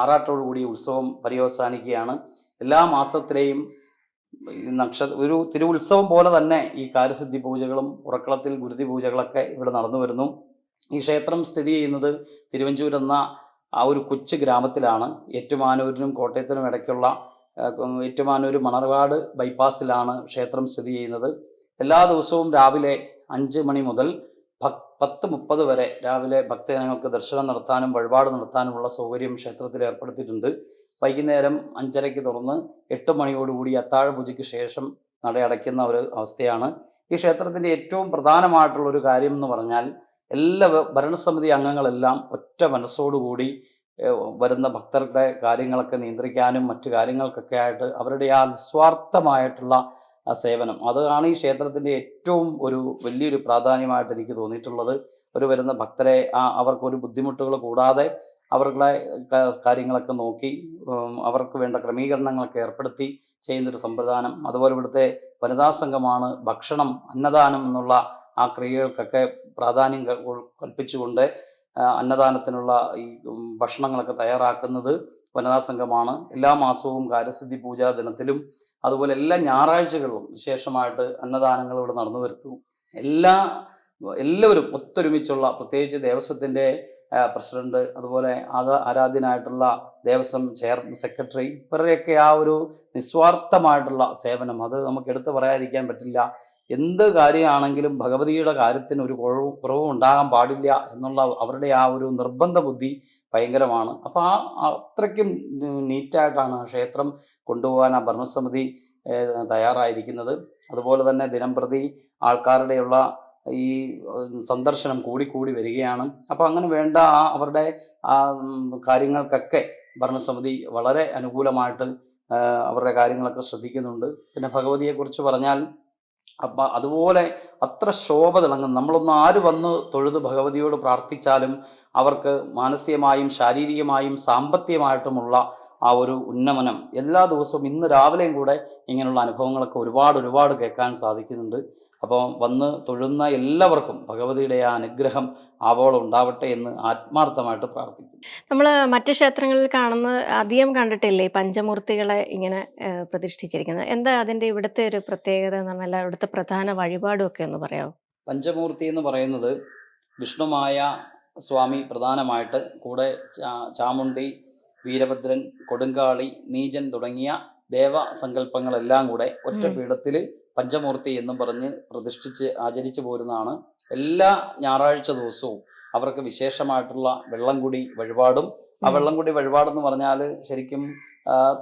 ആറാട്ടോടുകൂടി ഉത്സവം പര്യവസാനിക്കുകയാണ്. എല്ലാ മാസത്തിലെയും നക്ഷ ഒരു തിരുവുത്സവം പോലെ തന്നെ ഈ കാര്യസിദ്ധി പൂജകളും ഉറക്കളത്തിൽ ഗുരുതി പൂജകളൊക്കെ ഇവിടെ നടന്നു വരുന്നു. ഈ ക്ഷേത്രം സ്ഥിതി ചെയ്യുന്നത് തിരുവഞ്ചൂർ എന്ന ആ ഒരു കൊച്ചു ഗ്രാമത്തിലാണ്. ഏറ്റുമാനൂരിനും കോട്ടയത്തിനും ഇടയ്ക്കുള്ള ഏറ്റുമാനൂർ മണർവാട് ബൈപ്പാസിലാണ് ക്ഷേത്രം സ്ഥിതി ചെയ്യുന്നത്. എല്ലാ ദിവസവും രാവിലെ അഞ്ച് മണി മുതൽ പത്ത് മുപ്പത് വരെ രാവിലെ ഭക്തജനങ്ങൾക്ക് ദർശനം നടത്താനും വഴിപാട് നടത്താനുമുള്ള സൗകര്യം ക്ഷേത്രത്തിൽ ഏർപ്പെടുത്തിയിട്ടുണ്ട്. വൈകുന്നേരം അഞ്ചരയ്ക്ക് തുറന്ന് എട്ട് മണിയോടുകൂടി അത്താഴ പൂജയ്ക്ക് ശേഷം നട അടയ്ക്കുന്ന ഒരു അവസ്ഥയാണ്. ഈ ക്ഷേത്രത്തിന്റെ ഏറ്റവും പ്രധാനമായിട്ടുള്ള ഒരു കാര്യം എന്ന് പറഞ്ഞാൽ എല്ലാ ഭരണസമിതി അംഗങ്ങളെല്ലാം ഒറ്റ മനസ്സോടുകൂടി വരുന്ന ഭക്തരുടെ കാര്യങ്ങളൊക്കെ നിയന്ത്രിക്കാനും മറ്റു കാര്യങ്ങൾക്കൊക്കെ ആയിട്ട് അവരുടെ ആ നിസ്വാർത്ഥമായിട്ടുള്ള ആ സേവനം. അതാണ് ഈ ക്ഷേത്രത്തിന്റെ ഏറ്റവും ഒരു വലിയൊരു പ്രാധാന്യമായിട്ട് എനിക്ക് തോന്നിയിട്ടുള്ളത്. ഒരു വരുന്ന ഭക്തരെ ആ അവർക്കൊരു ബുദ്ധിമുട്ടുകൾ കൂടാതെ അവരുടെ കാര്യങ്ങളൊക്കെ നോക്കി അവർക്ക് വേണ്ട ക്രമീകരണങ്ങളൊക്കെ ഏർപ്പെടുത്തി ചെയ്യുന്നൊരു സമ്പ്രദാനം അതുപോലെ ഇവിടുത്തെ വനിതാ സംഘമാണ് ഭക്ഷണം അന്നദാനം എന്നുള്ള ആ ക്രിയകൾക്കൊക്കെ പ്രാധാന്യം കൽപ്പിച്ചുകൊണ്ട് അന്നദാനത്തിനുള്ള ഈ ഭക്ഷണങ്ങളൊക്കെ തയ്യാറാക്കുന്നത് വനിതാ സംഘമാണ്. എല്ലാ മാസവും കാര്യസിദ്ധി പൂജാ ദിനത്തിലും അതുപോലെ എല്ലാ ഞായറാഴ്ചകളിലും വിശേഷമായിട്ട് അന്നദാനങ്ങൾ ഇവിടെ നടന്നു വരുത്തും. എല്ലാ എല്ലാവരും ഒത്തൊരുമിച്ചുള്ള പ്രത്യേകിച്ച് ദേവസ്വത്തിന്റെ പ്രസിഡന്റ് അതുപോലെ അത് ആരാധ്യനായിട്ടുള്ള ദേവസ്വം ചെയർ സെക്രട്ടറി ഇവരുടെയൊക്കെ ആ ഒരു നിസ്വാർത്ഥമായിട്ടുള്ള സേവനം. അത് നമുക്ക് എടുത്തു പറയാതിരിക്കാൻ പറ്റില്ല. എന്ത് കാര്യമാണെങ്കിലും ഭഗവതിയുടെ കാര്യത്തിന് ഒരു കുറവും കുറവും ഉണ്ടാകാൻ പാടില്ല എന്നുള്ള അവരുടെ ആ ഒരു നിർബന്ധ ബുദ്ധി ഭയങ്കരമാണ്. അപ്പോൾ ആ അത്രയ്ക്കും നീറ്റായിട്ടാണ് ക്ഷേത്രം കൊണ്ടുപോകാൻ ആ ഭരണസമിതി തയ്യാറായിരിക്കുന്നത്. അതുപോലെ തന്നെ ദിനംപ്രതി ആൾക്കാരുടെയുള്ള ഈ സന്ദർശനം കൂടിക്കൂടി വരികയാണ്. അപ്പോൾ അങ്ങനെ വേണ്ട ആ അവരുടെ ആ കാര്യങ്ങൾക്കൊക്കെ ഭരണസമിതി വളരെ അനുകൂലമായിട്ട് അവരുടെ കാര്യങ്ങളൊക്കെ ശ്രദ്ധിക്കുന്നുണ്ട്. പിന്നെ ഭഗവതിയെക്കുറിച്ച് പറഞ്ഞാൽ അപ്പം അതുപോലെ അത്ര ശോഭ തിളങ്ങും. നമ്മളൊന്ന് ആര് വന്ന് തൊഴുത് ഭഗവതിയോട് പ്രാർത്ഥിച്ചാലും അവർക്ക് മാനസികമായും ശാരീരികമായും സാമ്പത്തികമായിട്ടുമുള്ള ആ ഒരു ഉന്നമനം എല്ലാ ദിവസവും ഇന്ന് രാവിലെയും കൂടെ ഇങ്ങനെയുള്ള അനുഭവങ്ങളൊക്കെ ഒരുപാട് ഒരുപാട് കേൾക്കാൻ സാധിക്കുന്നുണ്ട്. അപ്പോൾ വന്ന് തൊഴുന്ന എല്ലാവർക്കും ഭഗവതിയുടെ ആ അനുഗ്രഹം ആവോളം ഉണ്ടാവട്ടെ എന്ന് ആത്മാർത്ഥമായിട്ട് പ്രാർത്ഥിക്കും നമ്മൾ മറ്റു ക്ഷേത്രങ്ങളിൽ കാണുന്ന അധികം കണ്ടിട്ടില്ലേ പഞ്ചമൂർത്തികളെ ഇങ്ങനെ പ്രതിഷ്ഠിച്ചിരിക്കുന്നത്. എന്താ അതിന്റെ ഇവിടുത്തെ ഒരു പ്രത്യേകത എന്ന് പറഞ്ഞാൽ ഇവിടുത്തെ പ്രധാന വഴിപാടും ഒക്കെ ഒന്ന് പറയാമോ? പഞ്ചമൂർത്തി എന്ന് പറയുന്നത് വിഷ്ണുമായ സ്വാമി പ്രധാനമായിട്ട് കൂടെ ചാമുണ്ടി വീരഭദ്രൻ കൊടുങ്കാളി നീചൻ തുടങ്ങിയ ദേവസങ്കല്പങ്ങളെല്ലാം കൂടെ ഒറ്റ. പീഠത്തിൽ പഞ്ചമൂർത്തി എന്നും പറഞ്ഞ് പ്രതിഷ്ഠിച്ച് ആചരിച്ചു പോരുന്നതാണ് എല്ലാ ഞായറാഴ്ച ദിവസവും അവർക്ക് വിശേഷമായിട്ടുള്ള വെള്ളംകുടി വഴിപാടും ആ. വെള്ളംകുടി വഴിപാടെന്ന് പറഞ്ഞാൽ ശരിക്കും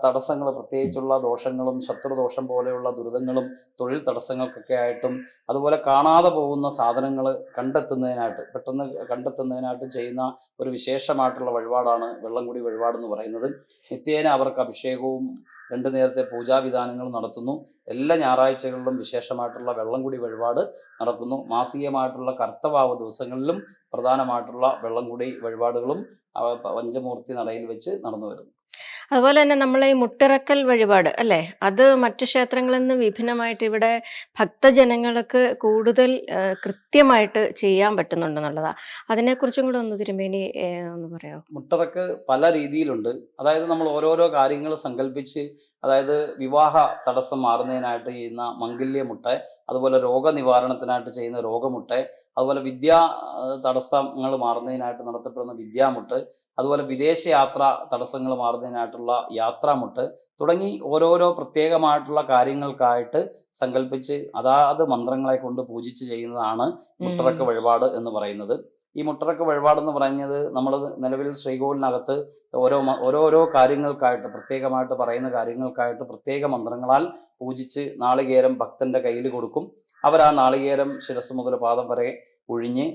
തടസ്സങ്ങൾ പ്രത്യേകിച്ചുള്ള ദോഷങ്ങളും ശത്രുദോഷം പോലെയുള്ള ദുരിതങ്ങളും തൊഴിൽ തടസ്സങ്ങൾക്കൊക്കെ ആയിട്ടും അതുപോലെ കാണാതെ പോകുന്ന സാധനങ്ങൾ കണ്ടെത്തുന്നതിനായിട്ട് പെട്ടെന്ന് കണ്ടെത്തുന്നതിനായിട്ട് ചെയ്യുന്ന ഒരു വിശേഷമായിട്ടുള്ള വഴിപാടാണ് വെള്ളംകുടി വഴിപാടെന്ന് പറയുന്നത്. നിത്യേന അവർക്ക് അഭിഷേകവും രണ്ടു നേരത്തെ പൂജാവിധാനങ്ങളും നടത്തുന്നു. എല്ലാ ഞായറാഴ്ചകളിലും വിശേഷമായിട്ടുള്ള വെള്ളംകുടി വഴിപാട് നടക്കുന്നു. മാസികമായിട്ടുള്ള കർത്തവാവ് ദിവസങ്ങളിലും പ്രധാനമായിട്ടുള്ള വെള്ളംകുടി വഴിപാടുകളും പഞ്ചമൂർത്തി നടയിൽ വെച്ച് നടന്നു വരുന്നു. അതുപോലെ തന്നെ നമ്മളെ ഈ മുട്ടിറക്കൽ വഴിപാട് അല്ലേ? അത് മറ്റു ക്ഷേത്രങ്ങളിൽ നിന്ന് വിഭിന്നമായിട്ട് ഇവിടെ ഭക്തജനങ്ങൾക്ക് കൂടുതൽ കൃത്യമായിട്ട് ചെയ്യാൻ പറ്റുന്നുണ്ടെന്നുള്ളതാ അതിനെക്കുറിച്ചും കൂടെ ഒന്ന് തിരുമേനി ഒന്ന് പറയാമോ? മുട്ടിറക്ക് പല രീതിയിലുണ്ട്. അതായത് നമ്മൾ ഓരോരോ കാര്യങ്ങൾ സങ്കല്പിച്ച് അതായത് വിവാഹ തടസ്സം മാറുന്നതിനായിട്ട് ചെയ്യുന്ന മംഗല്യമുട്ട അതുപോലെ രോഗനിവാരണത്തിനായിട്ട് ചെയ്യുന്ന രോഗമുട്ട അതുപോലെ വിദ്യാ തടസ്സങ്ങൾ മാറുന്നതിനായിട്ട് നടത്തപ്പെടുന്ന വിദ്യാമുട്ട് അതുപോലെ വിദേശ യാത്ര തടസ്സങ്ങൾ മാറുന്നതിനായിട്ടുള്ള യാത്രാമുട്ട് തുടങ്ങി ഓരോരോ പ്രത്യേകമായിട്ടുള്ള കാര്യങ്ങൾക്കായിട്ട് സങ്കല്പിച്ച് അതാത് മന്ത്രങ്ങളെ കൊണ്ട് പൂജിച്ച് ചെയ്യുന്നതാണ് മുട്ടറക്ക വഴിപാട് എന്ന് പറയുന്നത്. ഈ മുട്ടറക്ക വഴിപാട് എന്ന് പറയുന്നത് നമ്മൾ നിലവിൽ ശ്രീകോവിലിനകത്ത് ഓരോ ഓരോരോ കാര്യങ്ങൾക്കായിട്ട് പ്രത്യേകമായിട്ട് പറയുന്ന കാര്യങ്ങൾക്കായിട്ട് പ്രത്യേക മന്ത്രങ്ങളാൽ പൂജിച്ച് നാളികേരം ഭക്തന്റെ കയ്യിൽ കൊടുക്കും. അവർ ആ നാളികേരം ശിരസ് മുതൽ പാദം വരെ ഒഴിഞ്ഞ്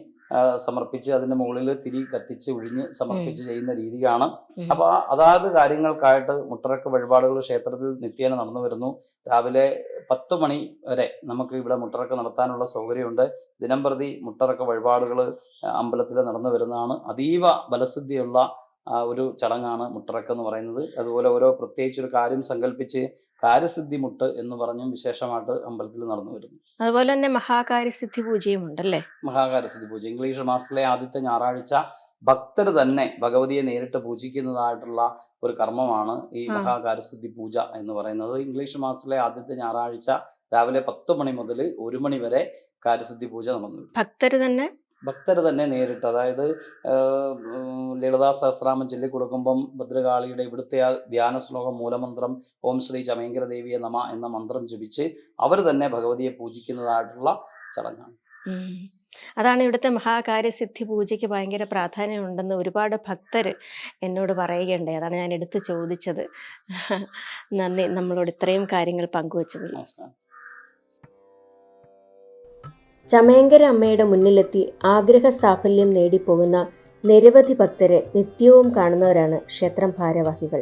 സമർപ്പിച്ച് അതിന്റെ മുകളിൽ തിരി കത്തിച്ച് ഒഴിഞ്ഞ് സമർപ്പിച്ച് ചെയ്യുന്ന രീതിയാണ്. അപ്പൊ അതാത് കാര്യങ്ങൾക്കായിട്ട് മുട്ടറക്ക വഴിപാടുകൾ ക്ഷേത്രത്തിൽ നിത്യേന നടന്നു വരുന്നു. രാവിലെ പത്ത് മണി വരെ നമുക്ക് ഇവിടെ മുട്ടറക്ക നടത്താനുള്ള സൗകര്യമുണ്ട്. ദിനം പ്രതി മുട്ടറക്ക വഴിപാടുകൾ അമ്പലത്തിൽ നടന്നു വരുന്നതാണ്. അതീവ ബലസിദ്ധിയുള്ള ഒരു ചടങ്ങാണ് മുട്ടറക്ക് എന്ന് പറയുന്നത്. അതുപോലെ ഓരോ പ്രത്യേകിച്ച് ഒരു കാര്യം സങ്കല്പിച്ച് കാര്യസിദ്ധി മുട്ട് എന്ന് പറഞ്ഞും വിശേഷമായിട്ട് അമ്പലത്തിൽ നടന്നു വരുന്നു. അതുപോലെ തന്നെ മഹാകാര്യസിദ്ധി പൂജയും ഉണ്ടല്ലേ മഹാകാര്യസിദ്ധി പൂജ ഇംഗ്ലീഷ് മാസത്തിലെ ആദ്യത്തെ ഞായറാഴ്ച ഭക്തർ തന്നെ ഭഗവതിയെ നേരിട്ട് പൂജിക്കുന്നതായിട്ടുള്ള ഒരു കർമ്മമാണ് ഈ മഹാകാര്യസിദ്ധി പൂജ എന്ന് പറയുന്നത്. ഇംഗ്ലീഷ് മാസത്തിലെ ആദ്യത്തെ ഞായറാഴ്ച രാവിലെ പത്ത് മണി മുതൽ ഒരു മണി വരെ കാര്യസിദ്ധി പൂജ നടന്നു ഭക്തർ തന്നെ ഭക്തർ തന്നെ നേരിട്ട് അതായത് ലളിതാ സഹസ്രാമം ചൊല്ലിക്കൊടുക്കുമ്പം ഭദ്രകാളിയുടെ ഇവിടുത്തെ ആ ധ്യാന ശ്ലോകം മൂലമന്ത്രം ഓം ശ്രീ ചമേങ്കര ദേവിയെ നമ എന്ന മന്ത്രം ജപിച്ച് അവർ തന്നെ ഭഗവതിയെ പൂജിക്കുന്നതായിട്ടുള്ള ചടങ്ങാണ്. അതാണ് ഇവിടുത്തെ മഹാകാര്യസിദ്ധി പൂജയ്ക്ക് ഭയങ്കര പ്രാധാന്യമുണ്ടെന്ന് ഒരുപാട് ഭക്തർ എന്നോട് പറയുകയുണ്ടായി. അതാണ് ഞാൻ എടുത്ത് ചോദിച്ചത്. നന്ദി. നമ്മളോട് ഇത്രയും കാര്യങ്ങൾ പങ്കുവച്ചത് നമസ്കാരം. ചമയങ്കര അമ്മയുടെ മുന്നിലെത്തി ആഗ്രഹ സാഫല്യം നേടിപ്പോകുന്ന നിരവധി ഭക്തരെ നിത്യവും കാണുന്നവരാണ് ക്ഷേത്രം ഭാരവാഹികൾ.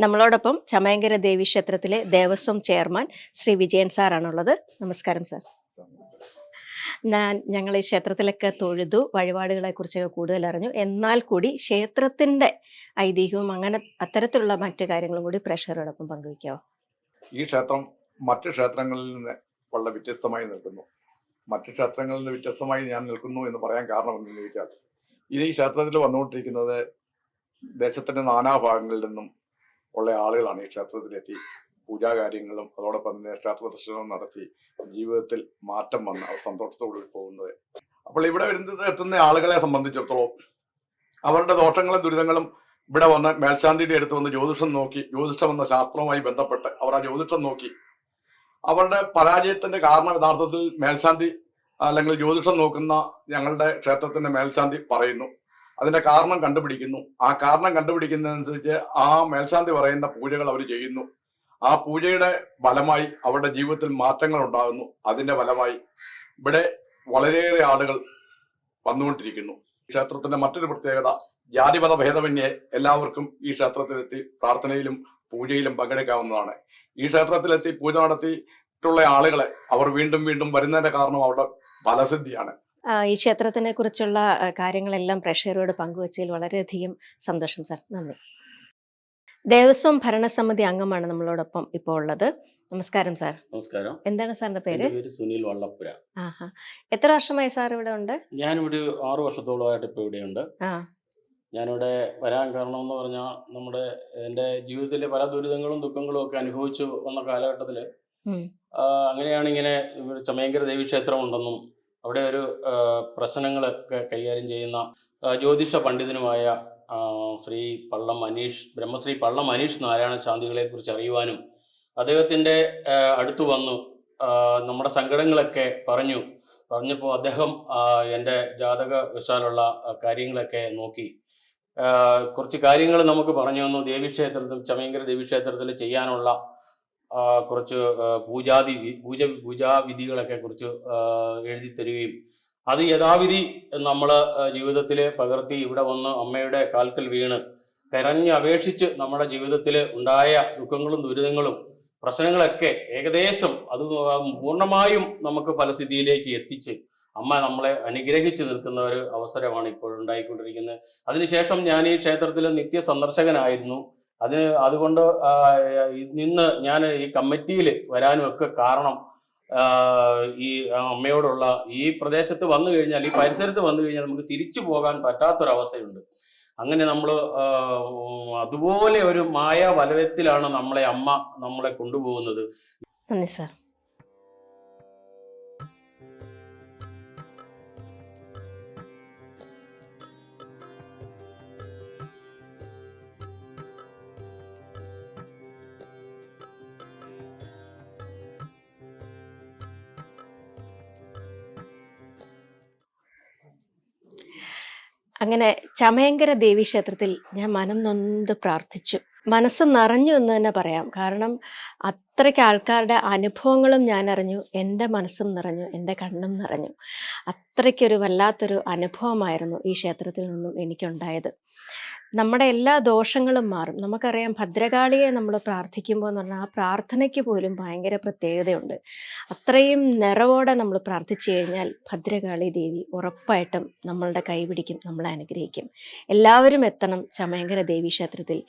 നമ്മളോടൊപ്പം ചമയങ്കര ദേവി ക്ഷേത്രത്തിലെ ദേവസ്വം ചെയർമാൻ ശ്രീ വിജയൻ സാറാണുള്ളത്. നമസ്കാരം സാർ. ഞാൻ ഞങ്ങൾ ഈ ക്ഷേത്രത്തിലൊക്കെ തൊഴുതു വഴിപാടുകളെ കുറിച്ചൊക്കെ കൂടുതൽ അറിഞ്ഞു. എന്നാൽ കൂടി ക്ഷേത്രത്തിന്റെ ഐതിഹ്യവും അങ്ങനെ അത്തരത്തിലുള്ള മറ്റു കാര്യങ്ങളും കൂടി പ്രേക്ഷകരോടൊപ്പം പങ്കുവയ്ക്കാവോ ഈ ക്ഷേത്രം മറ്റു ക്ഷേത്രങ്ങളിൽ നിന്ന് വളരെ വ്യത്യസ്തമായി നിൽക്കുന്നു. മറ്റു ക്ഷേത്രങ്ങളിൽ നിന്ന് വ്യത്യസ്തമായി ഞാൻ നിൽക്കുന്നു എന്ന് പറയാൻ കാരണം എന്തെന്ന് ചോദിച്ചാൽ ഇനി ഈ ക്ഷേത്രത്തിൽ വന്നുകൊണ്ടിരിക്കുന്നത് ദേശത്തിന്റെ നാനാഭാഗങ്ങളിൽ നിന്നും ഉള്ള ആളുകളാണ് ഈ ക്ഷേത്രത്തിലെത്തി. പൂജാകാര്യങ്ങളും അതോടൊപ്പം തന്നെ ക്ഷേത്ര ദർശനവും നടത്തി ജീവിതത്തിൽ മാറ്റം വന്ന് അവർ സന്തോഷത്തോടെ പോകുന്നത്. അപ്പോൾ ഇവിടെ വരുന്നത് എത്തുന്ന ആളുകളെ സംബന്ധിച്ചിടത്തോളം അവരുടെ ദോഷങ്ങളും ദുരിതങ്ങളും ഇവിടെ വന്ന് മേൽശാന്തിയുടെ അടുത്ത് വന്ന് ജ്യോതിഷം നോക്കി ജ്യോതിഷം എന്ന ശാസ്ത്രവുമായി ബന്ധപ്പെട്ട് അവർ ആ ജ്യോതിഷം നോക്കി. അവരുടെ പരാജയത്തിന്റെ കാരണം യഥാർത്ഥത്തിൽ മേൽശാന്തി അല്ലെങ്കിൽ ജ്യോതിഷം നോക്കുന്ന ഞങ്ങളുടെ ക്ഷേത്രത്തിന്റെ മേൽശാന്തി പറയുന്നു. അതിന്റെ കാരണം കണ്ടുപിടിക്കുന്നു. ആ കാരണം കണ്ടുപിടിക്കുന്നതനുസരിച്ച് ആ മേൽശാന്തി പറയുന്ന പൂജകൾ അവർ ചെയ്യുന്നു. ആ പൂജയുടെ ഫലമായി അവരുടെ ജീവിതത്തിൽ മാറ്റങ്ങൾ ഉണ്ടാകുന്നു. അതിന്റെ ഫലമായി ഇവിടെ വളരെയേറെ ആളുകൾ വന്നുകൊണ്ടിരിക്കുന്നു. ക്ഷേത്രത്തിന്റെ മറ്റൊരു പ്രത്യേകത ജാതിമത ഭേദമന്യേ എല്ലാവർക്കും ഈ ക്ഷേത്രത്തിലെത്തി പ്രാർത്ഥനയിലും പൂജയിലും പങ്കെടുക്കാവുന്നതാണ്. ഈ ക്ഷേത്രത്തിലെത്തി പൂജ നടത്തിയിട്ടുള്ള ആളുകളെ അവർ വീണ്ടും വീണ്ടും വരുന്നതിന്റെ കാരണം അവരുടെ ഫലസിദ്ധിയാണ്. ഈ ക്ഷേത്രത്തിനെ കുറിച്ചുള്ള കാര്യങ്ങളെല്ലാം പ്രേക്ഷകരോട് പങ്കുവച്ചതിൽ വളരെയധികം സന്തോഷം സാർ. നന്ദി. ദേവസ്വം ഭരണസമിതി അംഗമാണ് നമ്മളോടൊപ്പം ഇപ്പോൾ ഉള്ളത്. നമസ്കാരം സാർ. നമസ്കാരം. എന്താണ് സാറിന്റെ പേര്? സുനിൽ വള്ളപ്പുര. ആഹാ. എത്ര വർഷമായി സാർ ഇവിടെ ഉണ്ട്? ഞാൻ ഞാനിവിടെ ആറു വർഷത്തോളമായിട്ട് ഇപ്പൊ ഇവിടെയുണ്ട്. ആ. ഞാനിവിടെ വരാൻ കാരണം എന്ന് പറഞ്ഞാൽ നമ്മുടെ എന്റെ ജീവിതത്തിലെ പല ദുരിതങ്ങളും ദുഃഖങ്ങളും ഒക്കെ അനുഭവിച്ചു വന്ന കാലഘട്ടത്തിൽ ഉം. അങ്ങനെയാണ് ഇങ്ങനെ ചമയങ്കര ദേവീക്ഷേത്രം ഉണ്ടെന്നും അവിടെ ഒരു പ്രശ്നങ്ങളൊക്കെ കൈകാര്യം ചെയ്യുന്ന ജ്യോതിഷ പണ്ഡിതനുമായ ശ്രീ പള്ളം മനീഷ് ബ്രഹ്മശ്രീ പള്ളം മനീഷ് നാരായണ ശാന്തികളെ കുറിച്ച് അറിയുവാനും അദ്ദേഹത്തിന്റെ അടുത്തു വന്നു നമ്മുടെ സങ്കടങ്ങളൊക്കെ പറഞ്ഞു പറഞ്ഞപ്പോൾ അദ്ദേഹം എന്റെ ജാതക വശാലുള്ള കാര്യങ്ങളൊക്കെ നോക്കി കുറച്ച് കാര്യങ്ങൾ നമുക്ക് പറഞ്ഞു തന്നു. ദേവീക്ഷേത്രത്തിൽ ചമയങ്കര ദേവീക്ഷേത്രത്തിൽ ചെയ്യാനുള്ള കുറച്ച് പൂജാതി പൂജ പൂജാവിധികളൊക്കെ കുറിച്ച് എഴുതി തരികയും അത് യഥാവിധി നമ്മൾ ജീവിതത്തിൽ പകർത്തി ഇവിടെ വന്ന് അമ്മയുടെ കാൽക്കൽ വീണ് കരഞ്ഞ് അപേക്ഷിച്ച് നമ്മുടെ ജീവിതത്തിൽ ഉണ്ടായ ദുഃഖങ്ങളും ദുരിതങ്ങളും പ്രശ്നങ്ങളൊക്കെ ഏകദേശം അത് പൂർണമായും നമുക്ക് ഫലസ്ഥിതിയിലേക്ക് എത്തിച്ച് അമ്മ നമ്മളെ അനുഗ്രഹിച്ചു നിൽക്കുന്ന ഒരു അവസരമാണ് ഇപ്പോൾ ഉണ്ടായിക്കൊണ്ടിരിക്കുന്നത്. അതിനുശേഷം ഞാൻ ഈ ക്ഷേത്രത്തിൽ നിത്യ സന്ദർശകനായിരുന്നു. അതിന് അതുകൊണ്ട് നിന്ന് ഞാൻ ഈ കമ്മിറ്റിയിൽ വരാനും ഒക്കെ കാരണം ഈ അമ്മയോടുള്ള ഈ പ്രദേശത്ത് വന്നു കഴിഞ്ഞാൽ ഈ പരിസരത്ത് വന്നു കഴിഞ്ഞാൽ നമുക്ക് തിരിച്ചു പോകാൻ പറ്റാത്തൊരവസ്ഥയുണ്ട്. അങ്ങനെ നമ്മൾ അതുപോലെ ഒരു മായ വലയത്തിലാണ് നമ്മളെ അമ്മ നമ്മളെ കൊണ്ടുപോകുന്നത്. നന്ദി സാർ. അങ്ങനെ ചമയങ്കര ദേവി ക്ഷേത്രത്തിൽ ഞാൻ മനം നൊന്ത് പ്രാർത്ഥിച്ചു. മനസ്സ് നിറഞ്ഞു എന്ന് തന്നെ പറയാം. കാരണം അത്രയ്ക്ക് ആൾക്കാരുടെ അനുഭവങ്ങളും ഞാൻ അറിഞ്ഞു. എന്റെ മനസ്സും നിറഞ്ഞു. എന്റെ കണ്ണും നിറഞ്ഞു. അത്രയ്ക്കൊരു വല്ലാത്തൊരു അനുഭവമായിരുന്നു ഈ ക്ഷേത്രത്തിൽ നിന്നും എനിക്കുണ്ടായത്. നമ്മുടെ എല്ലാ ദോഷങ്ങളും മാറും. നമുക്കറിയാം ഭദ്രകാളിയെ നമ്മൾ പ്രാർത്ഥിക്കുമ്പോൾ എന്ന് പറഞ്ഞാൽ ആ പ്രാർത്ഥനയ്ക്ക് പോലും ഭയങ്കര പ്രത്യേകതയുണ്ട്. അത്രയും നിറവോടെ നമ്മൾ പ്രാർത്ഥിച്ചു കഴിഞ്ഞാൽ ഭദ്രകാളി ദേവി ഉറപ്പായിട്ടും നമ്മളുടെ കൈപിടിക്കും നമ്മളെ അനുഗ്രഹിക്കും. എല്ലാവരും എത്തണം ചമയങ്കര ദേവി ക്ഷേത്രത്തിൽ.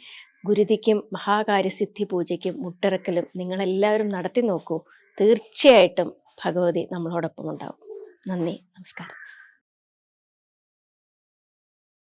ഗുരുതിക്കും മഹാകാര്യസിദ്ധി പൂജയ്ക്കും മുട്ടിറക്കലും നിങ്ങളെല്ലാവരും നടത്തി നോക്കൂ തീർച്ചയായിട്ടും ഭഗവതി നമ്മളോടൊപ്പം ഉണ്ടാവും. നന്ദി. നമസ്കാരം.